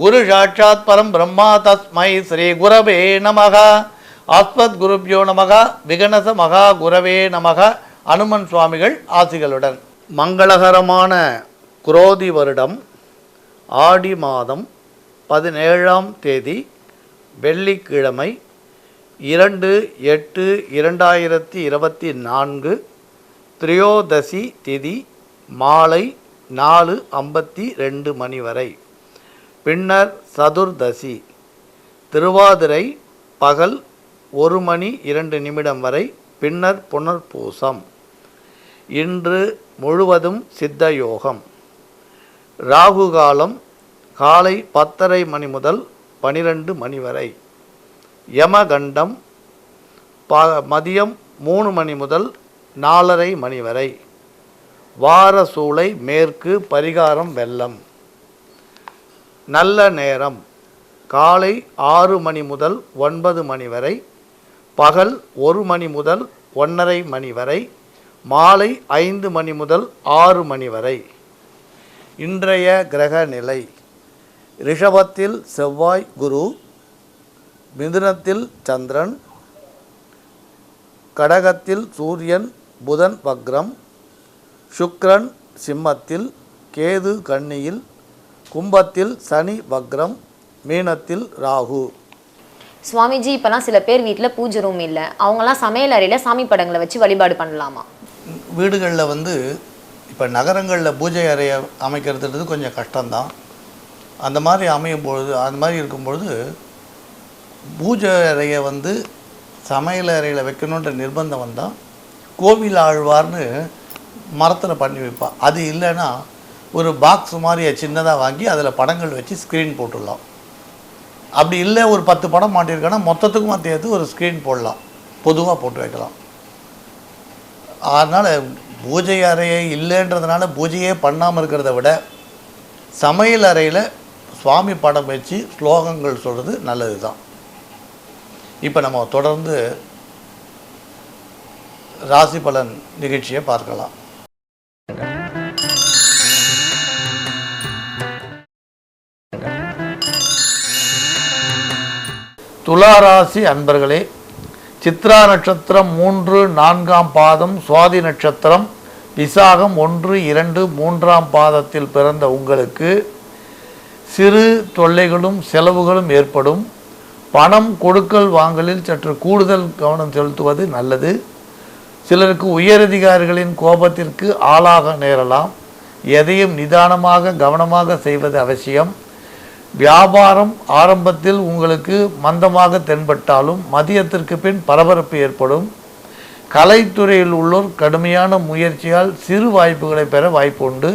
குரு சாட்சாத் பரம் பிரம்மா தஸ்மை ஸ்ரீ குரவே நமக. ஆஸ்மத் குருப்யோ நமக விகனச மகா குரவே நமக. அனுமன் சுவாமிகள் ஆசிகளுடன். மங்களகரமான குரோதி வருடம் ஆடி மாதம் பதினேழாம் தேதி வெள்ளிக்கிழமை இரண்டு எட்டு இரண்டாயிரத்தி இருபத்தி நான்கு த்ரியோதசி திதி மாலை நாலு ஐம்பத்தி ரெண்டு மணி வரை. பின்னர் சதுர்தசி. திருவாதிரை பகல் ஒரு மணி இரண்டு நிமிடம் வரை பின்னர் புனர்பூசம். இன்று முழுவதும் சித்த யோகம். ராகு காலம் காலை பத்தரை மணி முதல் பனிரெண்டு மணி வரை. யமகண்டம் ப மதியம் மூணு மணி முதல் நாலரை மணி வரை. வார சூளை மேற்கு பரிகாரம் வெள்ளம் நல்ல நேரம். காலை ஆறு மணி முதல் ஒன்பது மணி வரை பகல் ஒரு மணி முதல் ஒன்றரை மணி வரை மாலை ஐந்து மணி முதல் ஆறு மணி வரை. இன்றைய கிரக நிலை. ரிஷபத்தில் செவ்வாய் குரு மிதுனத்தில் சந்திரன் கடகத்தில் சூரியன் புதன் வக்ரம் சுக்ரன் சிம்மத்தில் கேது கன்னியில் கும்பத்தில் சனி வக்ரம் மீனத்தில் ராகு. சுவாமிஜி இப்பெல்லாம் சில பேர் வீட்டில் பூஜை ரூம் இல்லை. அவங்கெல்லாம் சமையல் அறையில் சாமி படங்களை வச்சு வழிபாடு பண்ணலாமா? வீடுகளில் வந்து இப்போ நகரங்களில் பூஜை அறையை அமைக்கிறதுன்றது கொஞ்சம் கஷ்டம்தான். அந்த மாதிரி அமையும் பொழுது அந்த மாதிரி இருக்கும் பொழுது பூஜை அறையை வந்து சமையல் அறையில் வைக்கணுன்ற நிர்பந்தம் வந்தால் கோவில் ஆழ்வார்னு மரத்தில் பண்ணி வைப்பா. அது இல்லைன்னா ஒரு பாக்ஸ் மாதிரி சின்னதாக வாங்கி அதில் படங்கள் வச்சு ஸ்க்ரீன் போட்டுடலாம். அப்படி இல்லை ஒரு பத்து படம் மாட்டியிருக்கோன்னா மொத்தத்துக்கும் சேர்த்து ஒரு ஸ்க்ரீன் போடலாம். பொதுவாக போட்டு வைக்கலாம். அதனால் பூஜை அறையே இல்லைன்றதுனால பூஜையே பண்ணாமல் இருக்கிறத விட சமையல் அறையில் சுவாமி படம் வச்சு ஸ்லோகங்கள் சொல்கிறது நல்லது தான் இப்போ நம்ம தொடர்ந்து ராசி பலன் நிகழ்ச்சியை பார்க்கலாம். துளாராசி அன்பர்களே சித்ரா நட்சத்திரம் மூன்று நான்காம் பாதம் சுவாதி நட்சத்திரம் விசாகம் ஒன்று இரண்டு மூன்றாம் பாதத்தில் பிறந்த உங்களுக்கு சிறு தொல்லைகளும் செலவுகளும் ஏற்படும். பணம் கொடுக்கல் வாங்கலில் சற்று கூடுதல் கவனம் செலுத்துவது நல்லது. சிலருக்கு உயரதிகாரிகளின் கோபத்திற்கு ஆளாக நேரலாம். எதையும் நிதானமாக கவனமாக செய்வது அவசியம். வியாபாரம் ஆரம்பத்தில் உங்களுக்கு மந்தமாக தென்பட்டாலும் மதியத்திற்கு பின் பரபரப்பு ஏற்படும். கலைத்துறையில் உள்ளோர் கடுமையான முயற்சியால் சிறு வாய்ப்புகளை பெற வாய்ப்புண்டு.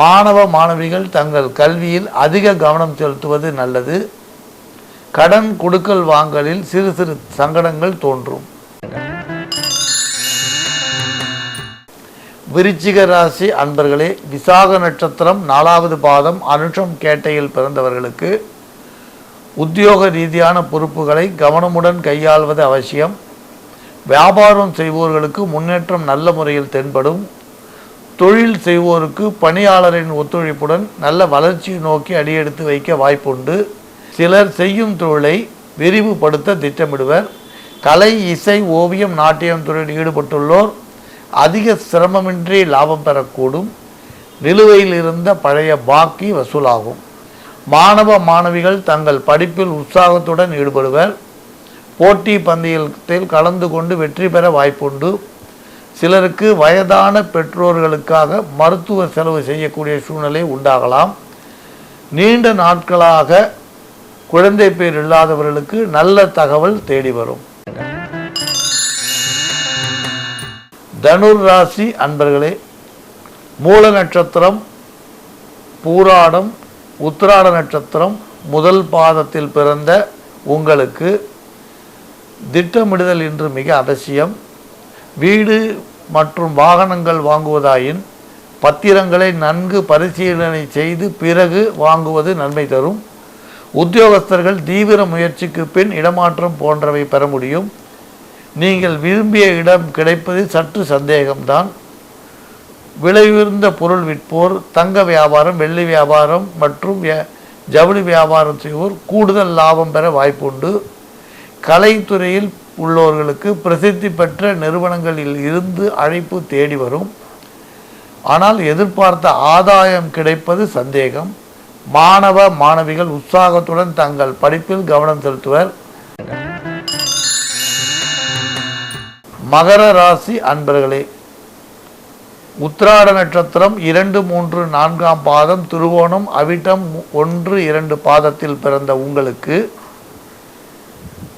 மாணவ மாணவிகள் தங்கள் கல்வியில் அதிக கவனம் செலுத்துவது நல்லது. கடன் கொடுக்கல் வாங்கலில் சிறு சிறு சங்கடங்கள் தோன்றும். விருச்சிக ராசி அன்பர்களே விசாக நட்சத்திரம் நாலாவது பாதம் அனுஷம் கேட்டையில் பிறந்தவர்களுக்கு உத்தியோக ரீதியான பொறுப்புகளை கவனமுடன் கையாள்வது அவசியம். வியாபாரம் செய்வோர்களுக்கு முன்னேற்றம் நல்ல முறையில் தென்படும். தொழில் செய்வோருக்கு பணியாளரின் ஒத்துழைப்புடன் நல்ல வளர்ச்சியை நோக்கி அடியெடுத்து வைக்க வாய்ப்புண்டு. சிலர் செய்யும் தொழிலை விரிவுபடுத்த திட்டமிடுவர். கலை இசை ஓவியம் நாட்டியம் துறையில் ஈடுபட்டுள்ளோர் அதிக சிரமமின்றி லாபம் பெறக்கூடும். நிலுவையில் இருந்த பழைய பாக்கி வசூலாகும். மாணவ மாணவிகள் தங்கள் படிப்பில் உற்சாகத்துடன் ஈடுபடுவர். போட்டி பந்தயத்தில் கலந்து கொண்டு வெற்றி பெற வாய்ப்புண்டு. சிலருக்கு வயதான பெற்றோர்களுக்காக மருத்துவ செலவு செய்யக்கூடிய சூழ்நிலை உண்டாகலாம். நீண்ட நாட்களாக குழந்தை பேர் இல்லாதவர்களுக்கு நல்ல தகவல் தேடி வரும். தனுர் ராசி அன்பர்களே மூல நட்சத்திரம் பூராடம் உத்திராட நட்சத்திரம் முதல் பாதத்தில் பிறந்த உங்களுக்கு திட்டமிடுதல் இன்று மிக அவசியம். வீடு மற்றும் வாகனங்கள் வாங்குவதாயின் பத்திரங்களை நன்கு பரிசீலனை செய்து பிறகு வாங்குவது நன்மை தரும். உத்தியோகஸ்தர்கள் தீவிர முயற்சிக்கு பின் இடமாற்றம் போன்றவை பெற முடியும். நீங்கள் விரும்பிய இடம் கிடைப்பது சற்று சந்தேகம்தான். விலை உயர்ந்த பொருள் விற்போர் தங்க வியாபாரம் வெள்ளி வியாபாரம் மற்றும் ஜவுளி வியாபாரம் செய்வோர் கூடுதல் லாபம் பெற வாய்ப்புண்டு. கலைத்துறையில் உள்ளவர்களுக்கு பிரசித்தி பெற்ற நிறுவனங்களில் இருந்து அழைப்பு தேடி வரும். ஆனால் எதிர்பார்த்த ஆதாயம் கிடைப்பது சந்தேகம். மாணவ மாணவிகள் உற்சாகத்துடன் தங்கள் படிப்பில் கவனம் செலுத்துவர். மகர ராசி அன்பர்களே உத்திராட நட்சத்திரம் இரண்டு மூன்று நான்காம் பாதம் திருவோணம் அவிட்டம் ஒன்று இரண்டு பாதத்தில் பிறந்த உங்களுக்கு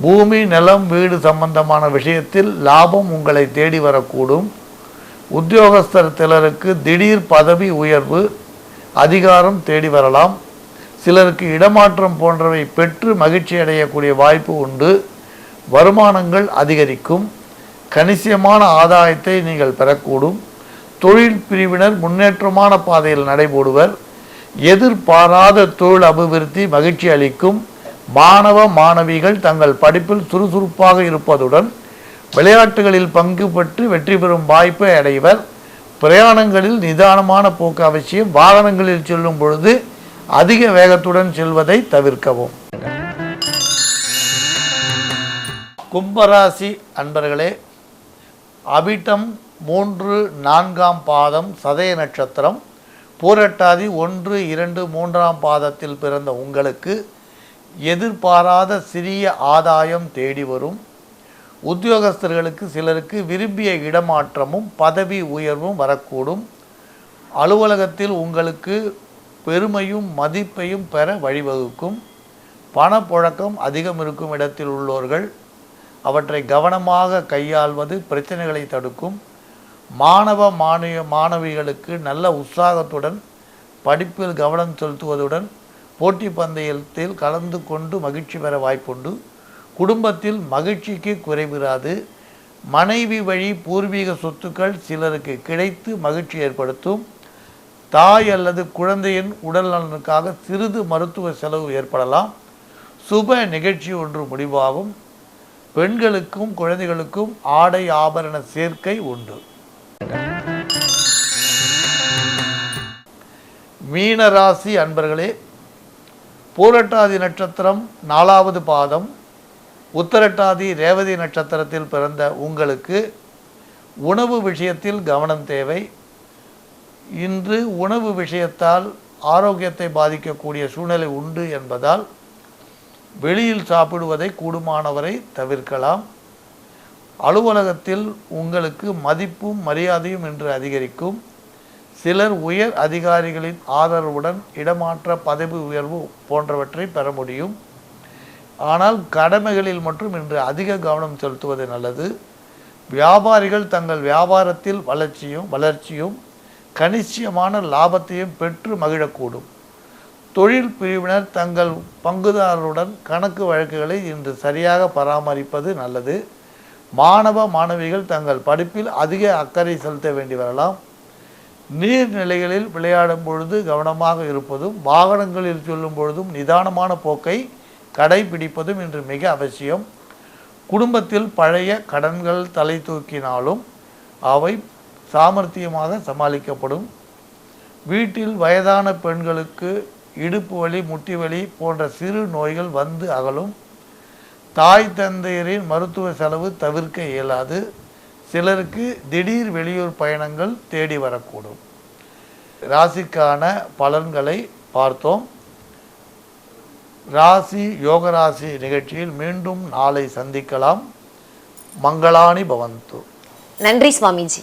பூமி நிலம் வீடு சம்பந்தமான விஷயத்தில் லாபம் உங்களை தேடி வரக்கூடும். உத்தியோகஸ்தர் சிலருக்கு திடீர் பதவி உயர்வு அதிகாரம் தேடி வரலாம். சிலருக்கு இடமாற்றம் போன்றவை பெற்று மகிழ்ச்சி அடையக்கூடிய வாய்ப்பு உண்டு. வருமானங்கள் அதிகரிக்கும். கணிசியமான ஆதாயத்தை நீங்கள் பெறக்கூடும். தொழில் பிரிவினர் முன்னேற்றமான பாதையில் நடைபோடுவர். எதிர்பாராத தொழில் அபிவிருத்தி மகிழ்ச்சி அளிக்கும். மாணவ மாணவிகள் தங்கள் படிப்பில் சுறுசுறுப்பாக இருப்பதுடன் விளையாட்டுகளில் பங்கு பெற்று வெற்றி பெறும் வாய்ப்பை அடைவர். பிரயாணங்களில் நிதானமான போக்கு அவசியம். வாகனங்களில் செல்லும் பொழுது அதிக வேகத்துடன் செல்வதை தவிர்க்கவும். கும்பராசி அன்பர்களே அபிட்டம் மூன்று நான்காம் பாதம் சதய நட்சத்திரம் பூரட்டாதி ஒன்று இரண்டு மூன்றாம் பாதத்தில் பிறந்த உங்களுக்கு எதிர்பாராத சிறிய ஆதாயம் தேடி வரும். உத்தியோகஸ்தர்களுக்கு சிலருக்கு விரும்பிய இடமாற்றமும் பதவி உயர்வும் வரக்கூடும். அலுவலகத்தில் உங்களுக்கு பெருமையும் மதிப்பையும் பெற வழிவகுக்கும். பணப்புழக்கம் அதிகம் இருக்கும் இடத்தில் உள்ளவர்கள் அவற்றை கவனமாக கையாள்வது பிரச்சனைகளை தடுக்கும். மாணவ மாணவிய மாணவிகளுக்கு நல்ல உற்சாகத்துடன் படிப்பில் கவனம் செலுத்துவதுடன் போட்டி பந்தயத்தில் கலந்து கொண்டு மகிழ்ச்சி பெற வாய்ப்புண்டு. குடும்பத்தில் மகிழ்ச்சிக்கு குறைவிராது. மனைவி வழி பூர்வீக சொத்துக்கள் சிலருக்கு கிடைத்து மகிழ்ச்சி ஏற்படுத்தும். தாய் அல்லது குழந்தையின் உடல் நலனுக்காக சிறிது மருத்துவ செலவு ஏற்படலாம். சுப நிகழ்ச்சி ஒன்று முடிவாகும். பெண்களுக்கும் குழந்தைகளுக்கும் ஆடை ஆபரண சேர்க்கை உண்டு. மீனராசி அன்பர்களே பூரட்டாதி நட்சத்திரம் நாலாவது பாதம் உத்தரட்டாதி ரேவதி நட்சத்திரத்தில் பிறந்த உங்களுக்கு உணவு விஷயத்தில் கவனம் தேவை. இன்று உணவு விஷயத்தால் ஆரோக்கியத்தை பாதிக்கக்கூடிய சூழ்நிலை உண்டு என்பதால் வெளியில் சாப்பிடுவதை கூடுமானவரை தவிர்க்கலாம். அலுவலகத்தில் உங்களுக்கு மதிப்பும் மரியாதையும் இன்று அதிகரிக்கும். சிலர் உயர் அதிகாரிகளின் ஆதரவுடன் இடமாற்ற பதவி உயர்வு போன்றவற்றை பெற முடியும். ஆனால் கடமைகளில் மட்டும் இன்று அதிக கவனம் செலுத்துவது நல்லது. வியாபாரிகள் தங்கள் வியாபாரத்தில் வளர்ச்சியும் வளர்ச்சியும் கணிச்சியமான லாபத்தையும் பெற்று மகிழக்கூடும். தொழில் பிரிவினர் தங்கள் பங்குதாரருடன் கணக்கு வழக்குகளை இன்று சரியாக பராமரிப்பது நல்லது. மாணவ மாணவிகள் தங்கள் படிப்பில் அதிக அக்கறை செலுத்த வேண்டி வரலாம். நீர்நிலைகளில் விளையாடும் பொழுது கவனமாக இருப்பதும் வாகனங்களில் செல்லும் பொழுதும் நிதானமான போக்கை கடைபிடிப்பதும் இன்று மிக அவசியம். குடும்பத்தில் பழைய கடன்கள் தலை தூக்கினாலும் அவை சாமர்த்தியமாக சமாளிக்கப்படும். வீட்டில் வயதான பெண்களுக்கு இடுப்பு வலி முட்டி வலி போன்ற சிறு நோய்கள் வந்து அகலும். தாய் தந்தையரின் மருத்துவ செலவு தவிர்க்க இயலாது. சிலருக்கு திடீர் வெளியூர் பயணங்கள் தேடி வரக்கூடும். ராசிக்கான பலன்களை பார்த்தோம். ராசி யோகராசி நிகழ்ச்சியில் மீண்டும் நாளை சந்திக்கலாம். மங்களானி பவந்து. நன்றி சுவாமிஜி.